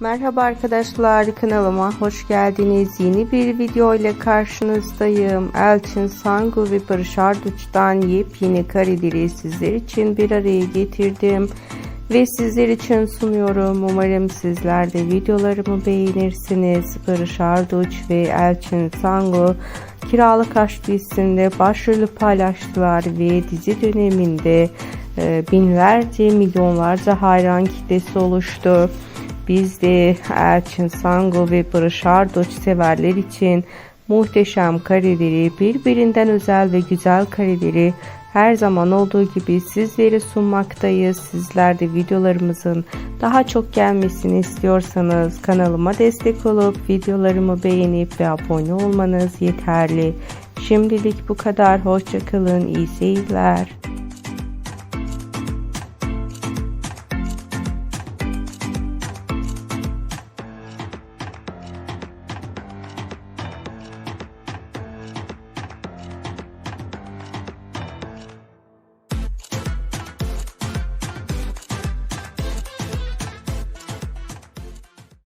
Merhaba arkadaşlar kanalıma hoş geldiniz. Yeni bir video ile karşınızdayım. Elçin Sangu ve Barış Arduç'tan yepyeni kareleri sizler için bir araya getirdim. Ve sizler için sunuyorum. Umarım sizler de videolarımı beğenirsiniz. Barış Arduç ve Elçin Sangu Kiralık Aşk dizisinde başrolü paylaştılar ve dizi döneminde e, binlerce milyonlarca hayran kitlesi oluştu. Biz de Elçin Sango ve Barış Arduç severler için muhteşem kareleri, birbirinden özel ve güzel kareleri her zaman olduğu gibi sizlere sunmaktayız. Sizler de videolarımızın daha çok gelmesini istiyorsanız kanalıma destek olup videolarımı beğenip ve abone olmanız yeterli. Şimdilik bu kadar. Hoşçakalın. İyi seyirler.